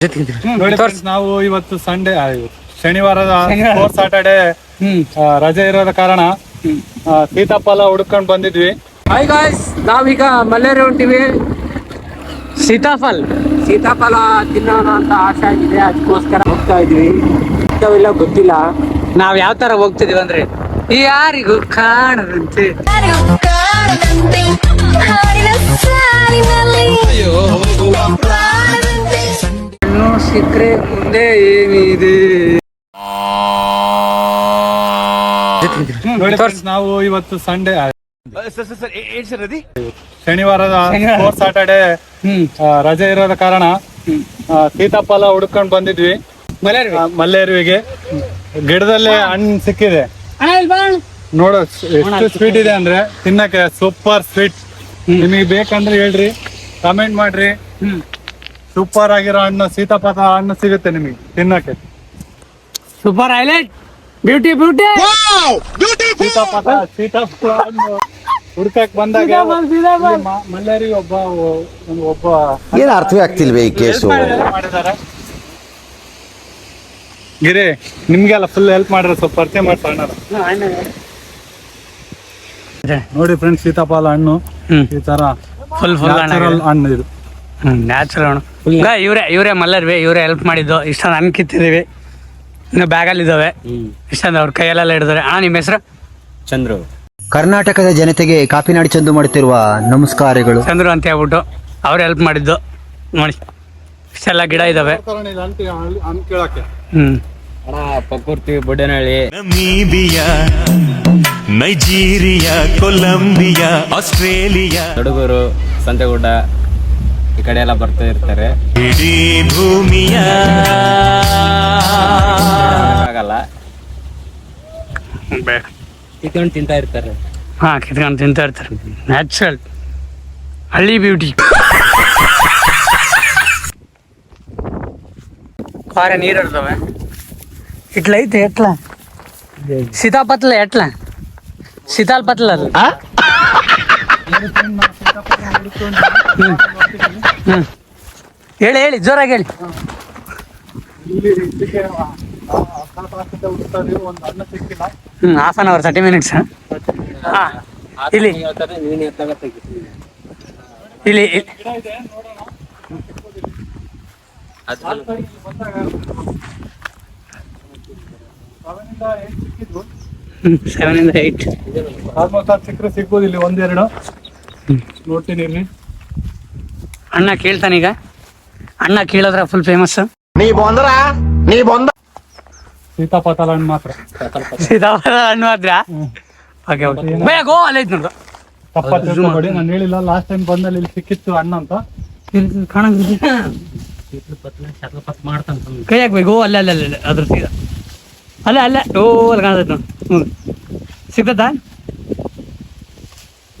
ನೋಡಿ friends, ನಾವು ಇವತ್ತು ಸಂಡೇ ಶನಿವಾರದ ಶನಿವಾರ. ಫೋರ್ ಸಾಟರ್ಡೆ ಹ್ಮ್. ರಜೆ ಇರೋದ ಕಾರಣ ಆ, ಸೀತಾಫಲ ಹುಡ್ಕೊಂಡ್ ಬಂದಿದ್ವಿ. ಹಾಯ್ ಗಾಯ್ಸ್ ನಾವೀಗ ಮಲ್ಲೇರಿ ಹೊಂಟಿವಿ ಸೀತಾಫಲ್. ಸೀತಾಫಲ ತಿನ್ನೋಣ ಅಂತ ಆಸೆ ಆಗಿದೆ ಅದಕ್ಕೋಸ್ಕರ ಹೋಗ್ತಾ ಇದ್ವಿ. ಗೊತ್ತಿಲ್ಲ. ನಾವ್ ಯಾವ ತರ ಹೋಗ್ತಿದೀವಿ ಅಂದ್ರೆ ಯಾರಿಗೂ ಕಾಣದಂತೆ. ಕಾಣದಂತೆ. ಹಾಡಿನ ಸಾಲಿನಲ್ಲಿ. ಪ್ರಾಣದಂತೆ ಹೆಣ್ಣು ಸಿಕ್ಕರೆ ಮುಂದೆ ಏನಿದೆ? ನೋಡಿ friends, ನಾವು ಇವತ್ತು ಸಂಡೇ ಶನಿವಾರದ ಶನಿವಾರ. ಫೋರ್ ಸಾಟರ್ಡೆ ಹ್ಮ್. ರಜೆ ಇರೋದ ಕಾರಣ ಆ, ಸೀತಾಫಲ ಹುಡ್ಕೊಂಡ್ ಬಂದಿದ್ವಿ. ಮಲೇರಿ ಆ, ಮಲ್ಲೇರುವಿಗೆ. ಗಿಡದಲ್ಲಿ ಹಣ್ಣು ಸಿಕ್ಕಿದೆ. ನೋಡ ಎಷ್ಟು ಸ್ವೀಟ್ ಇದೆ ಅಂದ್ರೆ ತಿನ್ನಕ್ಕೆ ಸೂಪರ್ ಸ್ವೀಟ್ ನಿಮಗೆ ಬೇಕಂದ್ರೆ ಹೇಳ್ರಿ ಕಮೆಂಟ್ ಮಾಡ್ರಿ. ಹ್ಮ್. ಸೂಪರ್ ಆಗಿರೋ ಹಣ್ಣು ಸೀತಾಫಲ ಹಣ್ಣು ಸಿಗುತ್ತೆ ನಿಮಗೆ ತಿನ್ನಕ್ಕೆ. ಸೂಪರ್ ಹೈಲೈಟ್ ಬ್ಯೂಟಿ ಬ್ಯೂಟಿ ಸೀತಾಫಲ ಸೀತಾಫಲ ಹಣ್ಣು ಹುಡ್ಕಕ್ ಬಂದಾಗ ಮಲ್ಲೇರಿ ಒಬ್ಬ ಒಂದು ಒಬ್ಬ ಏನು ಅರ್ಥವೇ ಆಗ್ತಿಲ್ವೇ ಈ ಕೇಸು? ಮಾಡಿದ್ದಾರೆ ಗಿರಿ ನಿಮ್ಗೆಲ್ಲ ಫುಲ್ ಹೆಲ್ಪ್ ಮಾಡಿದ್ರೆ ಸ್ವಲ್ಪ ಪರಿಚಯ ಮಾಡ್ಸೋಣ ನೋಡಿ ಫ್ರೆಂಡ್ಸ್ ಸೀತಾಫಲ ಹಣ್ಣು. ಈ ತರ ಫುಲ್ ಫುಲ್ ನ್ಯಾಚುರಲ್ ಹಣ್ಣು ಇದು. ನ್ಯಾಚುರಲ್ ಇವರೇ ಇವರೇ ಮಲ್ಲರ್ವಿ ಇವರೇ ಹೆಲ್ಪ್ ಮಾಡಿದ್ದು. ಇಷ್ಟೊಂದು ಹಣ್ಣು ಕಿತ್ತಿದೀವಿ ಇನ್ನು ಬ್ಯಾಗಲ್ಲಿ ಇದಾವೆ ಇಷ್ಟೊಂದು ಅವ್ರ ಕೈಯಲ್ಲೆಲ್ಲ ಹಿಡಿದಾರೆ. ಆ ನಿಮ್ಮ ಹೆಸರು? ಚಂದ್ರು. ಕರ್ನಾಟಕದ ಜನತೆಗೆ ಕಾಪಿನಾಡಿ ಚಂದು ಮಾಡುತ್ತಿರುವ ನಮಸ್ಕಾರಗಳು. ಚಂದ್ರು ಅಂತ ಹೇಳ್ಬಿಟ್ಟು ಅವ್ರು ಹೆಲ್ಪ್ ಮಾಡಿದ್ದು. ನೋಡಿ ಇಷ್ಟೆಲ್ಲ ಗಿಡ ಇದಾವೆ ಹ್ಮ್. Buddanahalli Namibia Nigeria Colombia Australia. ಹುಡುಗರು ಸಂತೆಗುಡ್ಡ. ಈ ಕಡೆ ಎಲ್ಲ ಬರ್ತಾ ಇರ್ತಾರೆ ಇಡೀ ಭೂಮಿಯ ಆಗಲ್ಲ ಕಿತ್ಕೊಂಡು ತಿಂತಾ ಇರ್ತಾರೆ ಹಾ ಕಿತ್ಕೊಂಡು ತಿಂತಾ ಇರ್ತಾರೆ ನ್ಯಾಚುರಲ್ ಹಳ್ಳಿ ಬ್ಯೂಟಿ ಪಾರೆ ನೀರು ಇರ್ತವೆ ಇಟ್ಲ ಐತೆ ಎಟ್ಲ ಸೀತಾಪತ್ಲ ಎಟ್ಲ ಸೀತಾಲ್ ಪತ್ಲ ಅದು ಹೇಳಿ ಹೇಳಿ, ಜೋರಾಗಿ ಹೇಳಿ. ಇಲ್ಲಿ ಒಂದು ಸಿಕ್ಕಿಲ್ಲ half an hour thirty minutes ಹಾ ಇಲ್ಲಿ. ಇಲ್ಲಿ ಸೆವೆನ್ ಇಂದ ಏಟ್ ಸಿಕ್ಕರೆ ಸಿಗ್ಬೋದು ಇಲ್ಲಿ ಒಂದೆರಡು. ನೋಡ್ತೀನಿ ಇಲ್ಲಿ ಅಣ್ಣ ಕೇಳ್ತಾನೀಗ ಅಣ್ಣ ಕೇಳಿದ್ರ ಫುಲ್ ಫೇಮಸ್ ನೀ ಬಂದ್ರ ಹಣ್ಣು ಬಂದ ಸೀತಾಫಲ ಹಣ್ಣು ಮಾತ್ರ? ಓಕೆ ಓಕೆ ಭಯ ಗೋ ಅಲ್ಲೇ ಐತ್ ನೋಡು. ತಪ್ಪ ನೋಡಿ ನಾನು ಹೇಳಿಲ್ಲ ಲಾಸ್ಟ್ ಟೈಮ್ ಬಂದಲ್ಲಿ ಇಲ್ಲಿ ಸಿಕ್ಕಿತ್ತು ಅಣ್ಣ ಅಂತ. ಕೈ ಹಾಕ್ಬೇಕು ಗೋ ಅಲ್ಲೇ ಅಲ್ಲೇ ಅಲ್ಲೇ ಅದ್ರ ಸೀದಾ ಅಲ್ಲೇ ಅಲ್ಲೇ. ಓ ಅಲ್ಲಿ ಕಾಣ್ತೈತೆ ನೋಡು. ಹ್ಞೂ ಸಿಗ್ತದಾ?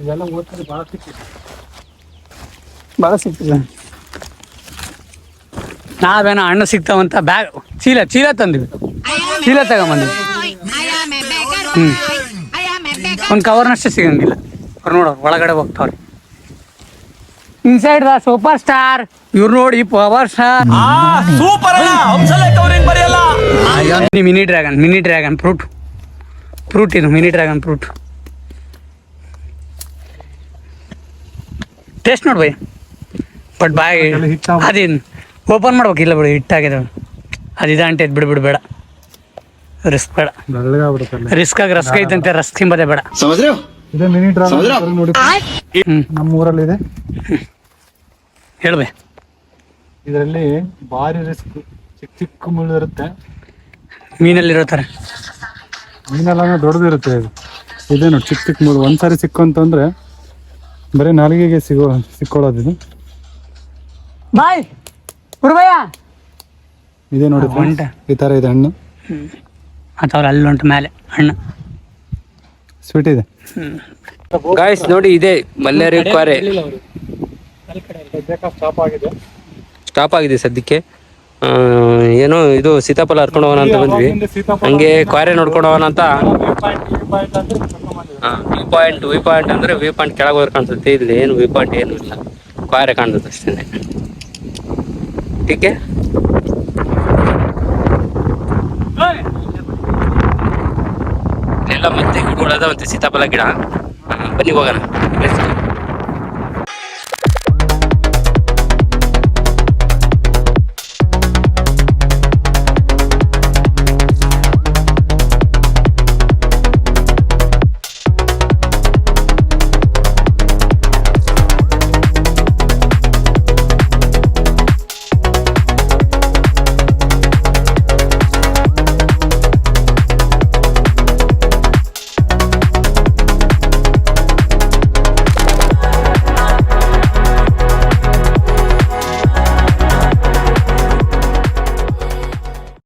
ಇದೆಲ್ಲ ಓದ್ತಾರೆ ಭಾಳ ಸಿಕ್ಕಿದೆ ಭಾಳ ನಾವೇನೋ ಹಣ್ಣು ಸಿಗ್ತಾವಂತ ಬ್ಯಾಗ್ ಚೀಲ ಚೀಲ ತಂದಿವಿ. ಚೀಲ ತಗೊಂಬಂದ್ವಿ. ಹ್ಮ್. ಒಂದು ಕವರ್ನಷ್ಟೇ ಸಿಗಂಗಿಲ್ಲ. ಅವ್ರು ನೋಡು ಒಳಗಡೆ ಹೋಗ್ತಾವ್ರಿ. ಇನ್ಸೈಡ್ ದ ಸೂಪರ್ ಸ್ಟಾರ್ ಇವ್ರು ನೋಡಿ power star mini dragon mini dragon fruit fruit ಇದು ಮಿನಿ ಡ್ರ್ಯಾಗನ್ ಫ್ರೂಟ್ ಟೇಸ್ಟ್ ನೋಡಿ ಬೈ ಬಟ್ ಬಾಯಿ. ಅದೇನು ಓಪನ್ ಮಾಡ್ಬೇಕು. ಇಲ್ಲ ಬಿಡು ಹಿಟ್ಟಾಗಿದೆ ಅದು ಇದಂಟೆ ಬಿಡು. ಬಿಡು ಬೇಡ. ರಿಸ್ಕ್ ಬೇಡ ರಿಸ್ಕ್ ಆಗಿ ರಸ್ಕ್ ಐತಂತೆ ರಸ್ಕ್ ತಿಂಬದೆ ಬೇಡ. ಇದೆ ಮಿನಿ ನೋಡಿ ಊರಲ್ಲಿದೆ ಹೇಳ್ಬೆ. ಇದರಲ್ಲಿ ಭಾರಿ ರಿಸ್ಕ್ ಚಿಕ್ಕ ಚಿಕ್ಕ ಮುಳ್ಳು ಇರುತ್ತೆ ಮೀನಲ್ಲಿರೋ ಥರ. ಮೀನೆಲ್ಲ ದೊಡ್ಡದಿರುತ್ತೆ ಇದು. ಇದೆ ನೋಡಿ ಚಿಕ್ಕ ಚಿಕ್ಕ ಮುಳ್ಳು? ಒಂದ್ಸಾರಿ ಸಿಕ್ಕು ಅಂತಂದ್ರೆ ಬರೀ ನಾಲಿಗೆಗೆ ಸಿಗೋ ಸಿಕ್ಕೊಳ್ಳೋದಿದು. ಇದು ಬಾಯ್ ಹುಡುಗಯ್ಯ ಇದೆ ನೋಡಿ ಉಂಟ. ಈ ತರ ಇದೆ ಹಣ್ಣು. ಅಥವಾ ಅಲ್ಲಿ ಉಂಟು ಮೇಲೆ ಹಣ್ಣು. ಸ್ವೀಟ್ ಇದೆ. ಗಾಯ್ಸ್ ನೋಡಿ ಇದೆ ಮಲ್ಲೇರಿ ಕ್ವಾರೆ ಸ್ಟಾಪ್ ಆಗಿದೆ. ಸ್ಟಾಪ್ ಆಗಿದೆ ಸದ್ಯಕ್ಕೆ. ಏನೋ ಇದು ಸೀತಾಫಲ ಹರ್ಕೊಂಡು ಹೋಗೋಣ ಅಂತ ಬಂದ್ವಿ. ಹಂಗೆ ಕ್ವಾರೆ ನೋಡ್ಕೊಂಡು ಹೋಗೋಣ ಅಂತ. ವ್ಯೂ ಪಾಯಿಂಟ್ ವಿ ಪಾಯಿಂಟ್ ಅಂದ್ರೆ ವಿ ಪಾಯಿಂಟ್ ಕೆಳಗೆ ಹೋದ್ರೆ ಕಾಣಿಸುತ್ತೆ. ಇಲ್ಲಿ ಏನು ವಿ ಪಾಯಿಂಟ್ ಏನು ಇಲ್ಲ. ಕ್ವಾರೆ ಕಾಣಿಸುತ್ತೆ ಅಷ್ಟೇ. ಟೀಕೆ ಎಲ್ಲ ಮತ್ತೆ ಗಿಡಗಳದ ಮತ್ತೆ ಸೀತಾಫಲ ಗಿಡ. ಬನ್ನಿ ಹೋಗೋಣ.